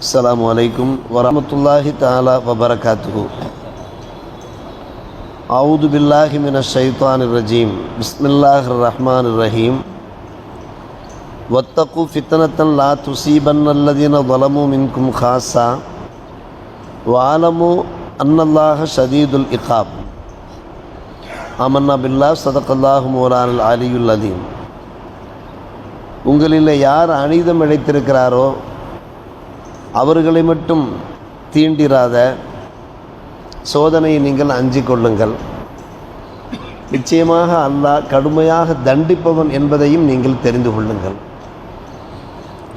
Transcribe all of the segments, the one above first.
السلام عليكم ورحمة الله تعالى وبركاته أعوذ بالله من الشيطان الرجيم بسم الله الرحمن الرحيم واتقوا فتنة لا تصيبن الذين ظلموا منكم خاصة وعلموا أن الله شديد العقاب ஆமன்னா பில்லா சதகல்லாஹு மோலான் அலியுல் அதீம் உங்களில் யார் அநீதம் இழைத்திருக்கிறாரோ அவர்களை மட்டும் தீண்டிராத சோதனையை நீங்கள் அஞ்சிக் கொள்ளுங்கள். நிச்சயமாக அல்லாஹ் கடுமையாக தண்டிப்பவன் என்பதையும் நீங்கள் தெரிந்து கொள்ளுங்கள்.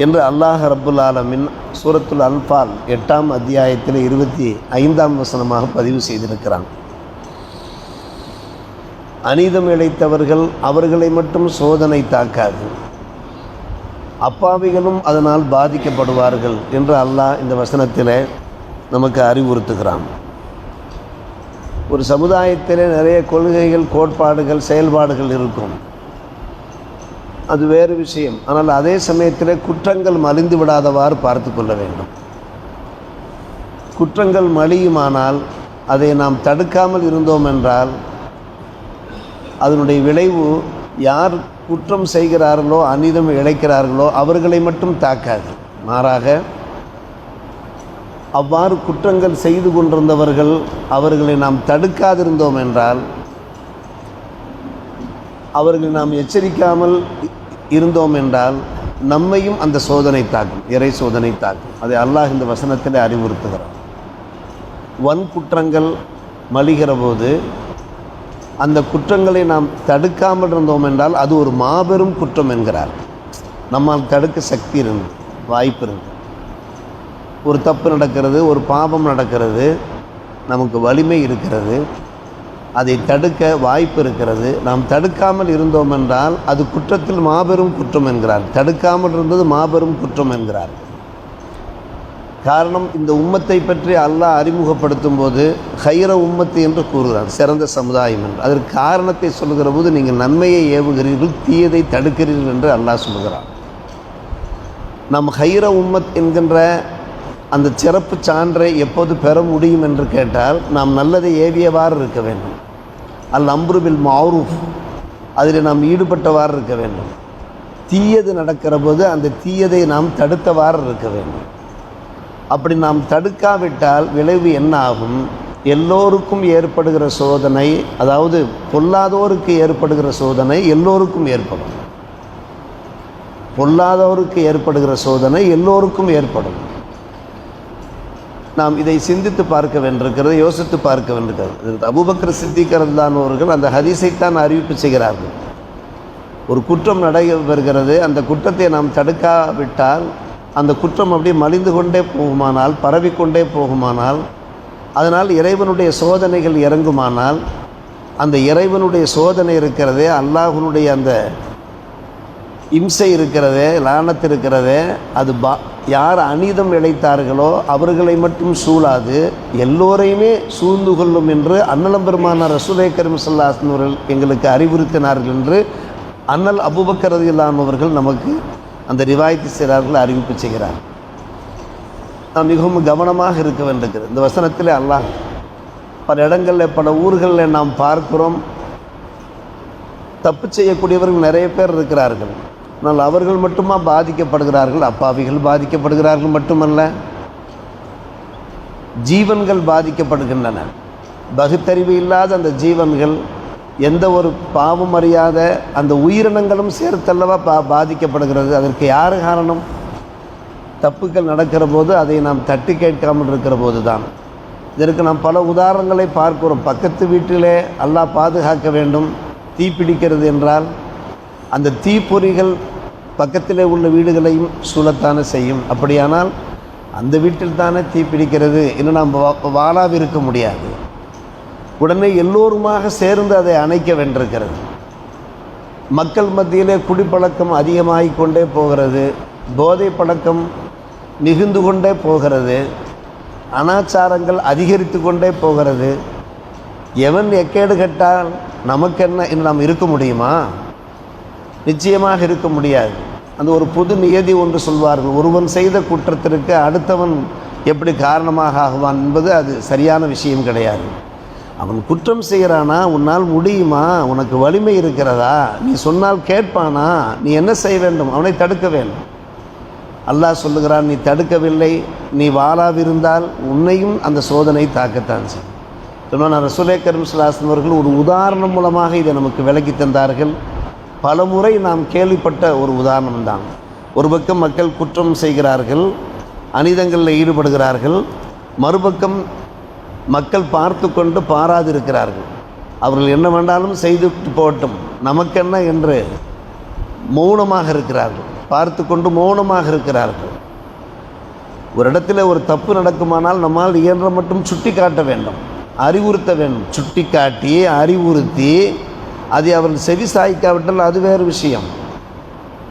என்று அல்லாஹ் ரப்புல் ஆலமின் சூரத்துல் அல்பால் எட்டாம் அத்தியாயத்தில் இருபத்தி ஐந்தாம் வசனமாக பதிவு செய்திருக்கிறான். அநீதம் இழைத்தவர்கள் அவர்களை மட்டும் சோதனை தாக்காது. அப்பாவிகளும் அதனால் பாதிக்கப்படுவார்கள் என்று அல்லாஹ் இந்த வசனத்தில் நமக்கு அறிவுறுத்துகிறான். ஒரு சமுதாயத்தில் நிறைய கொள்கைகள் கோட்பாடுகள் செயல்பாடுகள் இருக்கும். அது வேறு விஷயம். ஆனால் அதே சமயத்தில் குற்றங்கள் மலிந்து விடாதவாறு பார்த்து கொள்ள வேண்டும். குற்றங்கள் மலியுமானால் அதை நாம் தடுக்காமல் இருந்தோம் என்றால் அதனுடைய விளைவு யார் குற்றம் செய்கிறார்களோ அநீதம் இழைக்கிறார்களோ அவர்களை மட்டும் தாக்காது. மாறாக அவ்வாறு குற்றங்கள் செய்து கொண்டிருந்தவர்கள் அவர்களை நாம் தடுக்காதிருந்தோம் என்றால் அவர்களை நாம் எச்சரிக்காமல் இருந்தோம் என்றால் நம்மையும் அந்த சோதனை தாக்கும் இறை சோதனை தாக்கும். அதை அல்லாஹ் இந்த வசனத்தில் அறிவுறுத்துகிறார் வன்குற்றங்கள் மலிகிற போது அந்த குற்றங்களை நாம் தடுக்காமல் இருந்தோம் என்றால் அது ஒரு மாபெரும் குற்றம் என்கிறார். நம்மால் தடுக்க சக்தி இருந்து வாய்ப்பு இருந்து ஒரு தப்பு நடக்கிறது ஒரு பாபம் நடக்கிறது நமக்கு வலிமை இருக்கிறது அதை தடுக்க வாய்ப்பு இருக்கிறது நாம் தடுக்காமல் இருந்தோம் என்றால் அது குற்றத்தில் மாபெரும் குற்றம் என்கிறார். தடுக்காமல் இருந்தது மாபெரும் குற்றம் என்கிறார். காரணம் இந்த உம்மத்தை பற்றி அல்லாஹ் அறிமுகப்படுத்தும் போது ஹைர உம்மத்து என்று கூறுகிறார் சிறந்த சமுதாயம் என்று. அதற்கு காரணத்தை சொல்லுகிற போது நீங்கள் நன்மையை ஏவுகிறீர்கள் தீயதை தடுக்கிறீர்கள் என்று அல்லாஹ் சொல்கிறார் நம் ஹைர உம்மத் என்கின்ற அந்த சிறப்பு சான்றை எப்போது பெற முடியும் என்று கேட்டால் நாம் நல்லதை ஏவியவாறு இருக்க வேண்டும். அல் அம்ருபில் மாரூஃப் அதில் நாம் ஈடுபட்டவாறு இருக்க வேண்டும். தீயது நடக்கிற போது அந்த தீயதை நாம் தடுத்தவாறு இருக்க வேண்டும். அப்படி நாம் தடுக்காவிட்டால் விளைவு என்ன ஆகும் எல்லோருக்கும் ஏற்படுகிற சோதனை அதாவது பொல்லாதோருக்கு ஏற்படுகிற சோதனை எல்லோருக்கும் ஏற்படும். பொல்லாதவருக்கு ஏற்படுகிற சோதனை எல்லோருக்கும் ஏற்படும். நாம் இதை சிந்தித்து பார்க்க வேண்டியிருக்கிறது யோசித்து பார்க்க வேண்டியிருக்கிறது. அபுபக்கர் சித்திகரந்தானவர்கள் அந்த ஹரிசைத்தான் அறிவிப்பு செய்கிறார்கள். ஒரு குற்றம் நடைபெறுகிறது. அந்த குற்றத்தை நாம் தடுக்காவிட்டால் அந்த குற்றம் அப்படியே மலிந்து கொண்டே போகுமானால் பரவிக்கொண்டே போகுமானால் அதனால் இறைவனுடைய சோதனைகள் இறங்குமானால் அந்த இறைவனுடைய சோதனை இருக்கிறதே அல்லாஹனுடைய அந்த இம்சை இருக்கிறதே லானத்து இருக்கிறதே அது பா யார் அநீதம் இழைத்தார்களோ அவர்களை மட்டும் சூழாது எல்லோரையுமே சூழ்ந்து கொள்ளும் என்று அன்னலம் பெருமான ரசூலை அவர்கள் எங்களுக்கு அறிவுறுத்தினார்கள் என்று அன்னல் அபுபக்கரது இல்லாமவர்கள் நமக்கு அந்த ரிவாயத்து செய்கிறார்கள் அறிவிப்பு செய்கிறார். நாம் மிகவும் கவனமாக இருக்க வேண்டியிருக்கிறது. இந்த வசனத்தில் அல்லாஹ் பல இடங்களில் பல ஊர்களில் நாம் பார்க்கிறோம். தப்பு செய்யக்கூடியவர்கள் நிறைய பேர் இருக்கிறார்கள். ஆனால் அவர்கள் மட்டுமா பாதிக்கப்படுகிறார்கள்? அப்பாவிகள் பாதிக்கப்படுகிறார்கள் மட்டுமல்ல. ஜீவன்கள் பாதிக்கப்படுகின்றன. பகுத்தறிவு இல்லாத அந்த ஜீவன்கள் எந்த ஒரு பாவம் அறியாத அந்த உயிரினங்களும் சேர்த்தல்லவா பா பாதிக்கப்படுகிறது. அதற்கு யார் காரணம்? தப்புக்கள் நடக்கிற போது அதை நாம் தட்டி கேட்காமல் இருக்கிற போது தான் இதற்கு நாம் பல உதாரணங்களை பார்க்கிறோம். பக்கத்து வீட்டிலே அல்லாஹ் பாதுகாக்க வேண்டும். தீ பிடிக்கிறது என்றால் அந்த தீப்பொறிகள் பக்கத்திலே உள்ள வீடுகளையும் சூழத்தானே செய்யும். அப்படியானால் அந்த வீட்டில் தானே தீ பிடிக்கிறது என்று நாம் வாழாவிருக்க முடியாது. உடனே எல்லோருமாக சேர்ந்து அதை அணைக்க வென்றிருக்கிறது. மக்கள் மத்தியிலே குடிப்பழக்கம் அதிகமாகி கொண்டே போகிறது. போதை பழக்கம் மிகுந்து கொண்டே போகிறது. அனாச்சாரங்கள் அதிகரித்து கொண்டே போகிறது. எவன் எக்கேடு கட்டால் நமக்கென்ன நாம் இருக்க முடியுமா? நிச்சயமாக இருக்க முடியாது. அந்த ஒரு பொது நியதி ஒன்று சொல்வார்கள். ஒருவன் செய்த குற்றத்திற்கு அடுத்தவன் எப்படி காரணமாக ஆகுவான் என்பது அது சரியான விஷயம் கிடையாது. அவன் குற்றம் செய்கிறானா உன்னால் முடியுமா? உனக்கு வலிமை இருக்கிறதா? நீ சொன்னால் கேட்பானா? நீ என்ன செய்ய வேண்டும்? அவனை தடுக்க வேண்டும். அல்லாஹ் சொல்லுகிறான் நீ தடுக்கவில்லை. நீ வாழாவிருந்தால் உன்னையும் அந்த சோதனை தாக்கத்தான் செய்யும். சொன்னால் ரசூலே கரும் சுலாசன் அவர்கள் ஒரு உதாரணம் மூலமாக இதை நமக்கு விளக்கி தந்தார்கள். பல முறை நாம் கேள்விப்பட்ட ஒரு உதாரணம் தான். ஒரு பக்கம் மக்கள் குற்றம் செய்கிறார்கள் அனிதங்களில் ஈடுபடுகிறார்கள். மறுபக்கம் மக்கள் பார்த்து கொண்டு பாராதிருக்கிறார்கள். அவர்கள் என்ன வேண்டாலும் செய்து போகட்டும். நமக்கென்ன என்று மௌனமாக இருக்கிறார்கள். பார்த்து கொண்டு மௌனமாக இருக்கிறார்கள். ஒரு இடத்துல ஒரு தப்பு நடக்குமானால் நம்மால் இயன்ற மட்டும் சுட்டி காட்ட வேண்டும். அறிவுறுத்த வேண்டும். சுட்டி காட்டி அறிவுறுத்தி அதை அவர்கள் செவி சாய்க்காவிட்டால் அது வேறு விஷயம்.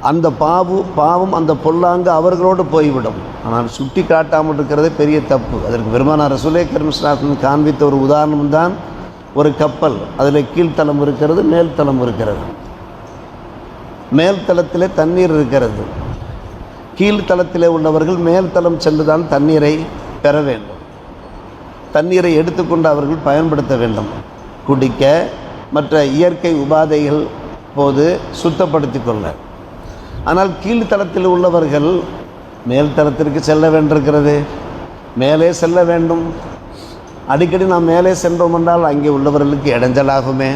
அந்த பாவு பாவம் அந்த பொல்லாங்கு அவர்களோடு போய்விடும். ஆனால் சுட்டி காட்டாமல் இருக்கிறதே பெரிய தப்பு. அதற்கு பெருமானார் ரசுலே கர்மஸ்நாதன் காண்பித்த ஒரு உதாரணம் தான். ஒரு கப்பல். அதில் கீழ்த்தளம் இருக்கிறது மேல்தளம் இருக்கிறது. மேல்தளத்திலே தண்ணீர் இருக்கிறது. கீழ்த்தளத்திலே உள்ளவர்கள் மேல்தளம் சென்றுதான் தண்ணீரை பெற வேண்டும். தண்ணீரை எடுத்துக்கொண்டு அவர்கள் பயன்படுத்த வேண்டும். குடிக்க மற்ற இயற்கை உபாதைகள் போது சுத்தப்படுத்திக் கொள்ள. ஆனால் கீழ்த்தளத்தில் உள்ளவர்கள் மேல்தளத்திற்கு செல்ல வேண்டியிருக்கிறது. மேலே செல்ல வேண்டும். அடிக்கடி நாம் மேலே சென்றோம் என்றால் அங்கே உள்ளவர்களுக்கு இடைஞ்சலாகுமே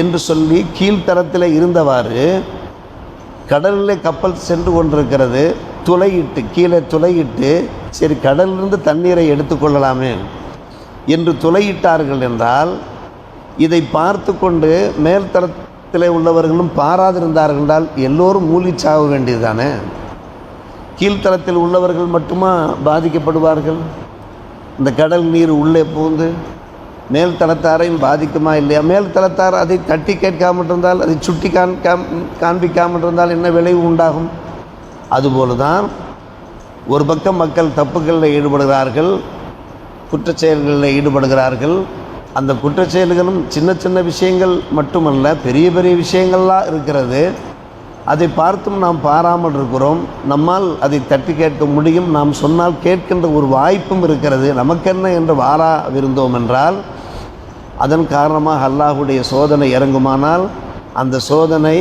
என்று சொல்லி கீழ்த்தரத்தில் இருந்தவாறு கடலில் கப்பல் சென்று கொண்டிருக்கிறது. துளையிட்டு கீழே துளையிட்டு சரி கடலிலிருந்து தண்ணீரை எடுத்துக்கொள்ளலாமே என்று துளையிட்டார்கள் என்றால் இதை பார்த்து கொண்டு உலகத்தில் உள்ளவர்களும் பாராதிருந்தார்கள் என்றால் எல்லோரும் மூலிச்சாக வேண்டியதுதானே? கீழ்த்தளத்தில் உள்ளவர்கள் மட்டுமா பாதிக்கப்படுவார்கள்? இந்த கடல் நீர் உள்ளே புகுந்து மேல் தளத்தாரையும் பாதிக்குமா இல்லையா? மேல் தளத்தார் அதை தட்டி கேட்காமல் இருந்தால் அதை சுட்டி காண்காம் காண்பிக்காமல் இருந்தால் என்ன விளைவு உண்டாகும்? அதுபோல தான் ஒரு பக்கம் மக்கள் தப்புகளில் ஈடுபடுகிறார்கள் குற்றச்செயல்களில் ஈடுபடுகிறார்கள் அந்த குற்றச்செயல்களும் சின்ன சின்ன விஷயங்கள் மட்டுமல்ல பெரிய பெரிய விஷயங்கள்லாம் இருக்கிறது. அதை பார்த்தும் நாம் பாராமல் இருக்கிறோம். நம்மால் அதை தட்டி கேட்க முடியும். நாம் சொன்னால் கேட்கின்ற ஒரு வாய்ப்பும் இருக்கிறது. நமக்கென்ன என்று வாராவிருந்தோம் என்றால் அதன் காரணமாக அல்லாஹுடைய சோதனை இறங்குமானால் அந்த சோதனை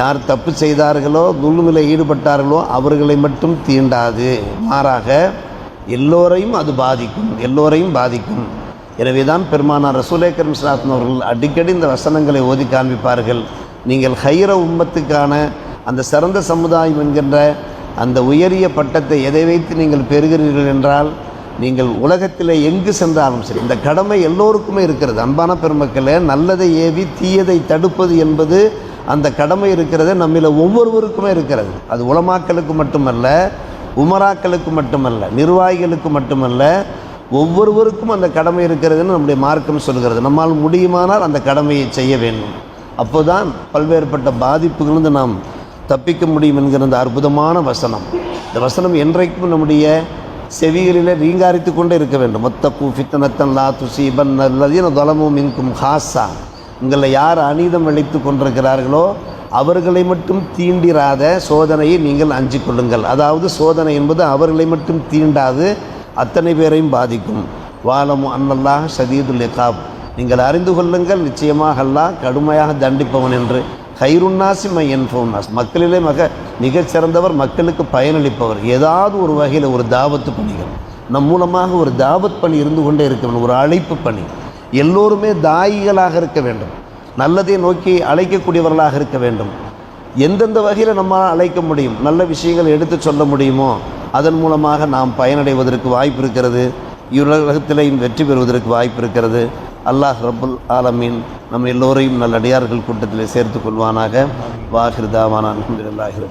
யார் தப்பு செய்தார்களோ துல்மில் ஈடுபட்டார்களோ அவர்களை மட்டும் தீண்டாது. மாறாக எல்லோரையும் அது பாதிக்கும். எல்லோரையும் பாதிக்கும். எனவே தான் பெருமானார் ரசூலே கரீம் அவர்கள் அடிக்கடி இந்த வசனங்களை ஓதி காண்பிப்பார்கள். நீங்கள் ஹைர உம்மத்துக்கான அந்த சிறந்த சமுதாயம் என்கின்ற அந்த உயரிய பட்டத்தை எதை வைத்து நீங்கள் பெறுகிறீர்கள் என்றால் நீங்கள் உலகத்தில் எங்கு சென்றாலும் சரி இந்த கடமை எல்லோருக்குமே இருக்கிறது. அன்பான பெருமக்களே நல்லதை ஏவி தீயதை தடுப்பது என்பது அந்த கடமை இருக்கிறது நம்மில் ஒவ்வொருவருக்குமே இருக்கிறது. அது உலமாக்களுக்கு மட்டுமல்ல உமராக்களுக்கு மட்டுமல்ல நிர்வாகிகளுக்கு மட்டுமல்ல ஒவ்வொருவருக்கும் அந்த கடமை இருக்கிறதுன்னு நம்முடைய மார்க்கம் சொல்கிறது. நம்மால் முடியுமானால் அந்த கடமையை செய்ய வேண்டும். அப்போதான் பல்வேறுபட்ட பாதிப்புகளிலிருந்து நாம் தப்பிக்க முடியும் என்கிற அந்த அற்புதமான வசனம். இந்த வசனம் என்றைக்கும் நம்முடைய செவிகளில் ரீங்காரித்து கொண்டே இருக்க வேண்டும். மொத்த கூஃபித்தனத்தன் லா துசீபன் நல்லதீன தொலமும் இன்கும் ஹாஸா உங்களை யார் அநீதம் அளித்து கொண்டிருக்கிறார்களோ அவர்களை மட்டும் தீண்டிராத சோதனையை நீங்கள் அஞ்சிக் கொள்ளுங்கள். அதாவது சோதனை என்பது அவர்களை மட்டும் தீண்டாது அத்தனை பேரையும் பாதிக்கும். வாலம் அன்னல்லாஹ் சதீதுல் இகாப். நீங்கள் அறிந்து கொள்ளுங்கள் நிச்சயமாக அல்லாஹ் கடுமையாக தண்டிப்பவன் என்று. ஹைருன்னாசி மையன் ஃபோன்னாஸ் மக்களிலே மக மிகச்சிறந்தவர் மக்களுக்கு பயனளிப்பவர். ஏதாவது ஒரு வகையில் ஒரு தாவத்து பணிகள். நம் மூலமாக ஒரு தாவத் பணி இருந்து கொண்டே இருக்க வேண்டும். ஒரு அழைப்பு பணி. எல்லோருமே தாயிகளாக இருக்க வேண்டும். நல்லதை நோக்கி அழைக்கக்கூடியவர்களாக இருக்க வேண்டும். எந்தெந்த வகையில் நம்மால் அழைக்க முடியும்? நல்ல விஷயங்கள் எடுத்து சொல்ல முடியுமோ? அதன் மூலமாக நாம் பயனடைவதற்கு வாய்ப்பு இருக்கிறது இவ்வுலகத்திலையும் வெற்றி பெறுவதற்கு வாய்ப்பு இருக்கிறது அல்லாஹ் ரபுல் ஆலமீன் நம் எல்லோரையும் நல்லடியார்கள் கூட்டத்தில் சேர்த்து கொள்வானாக. வாஹிருதாவான அலமதுல்லாஹி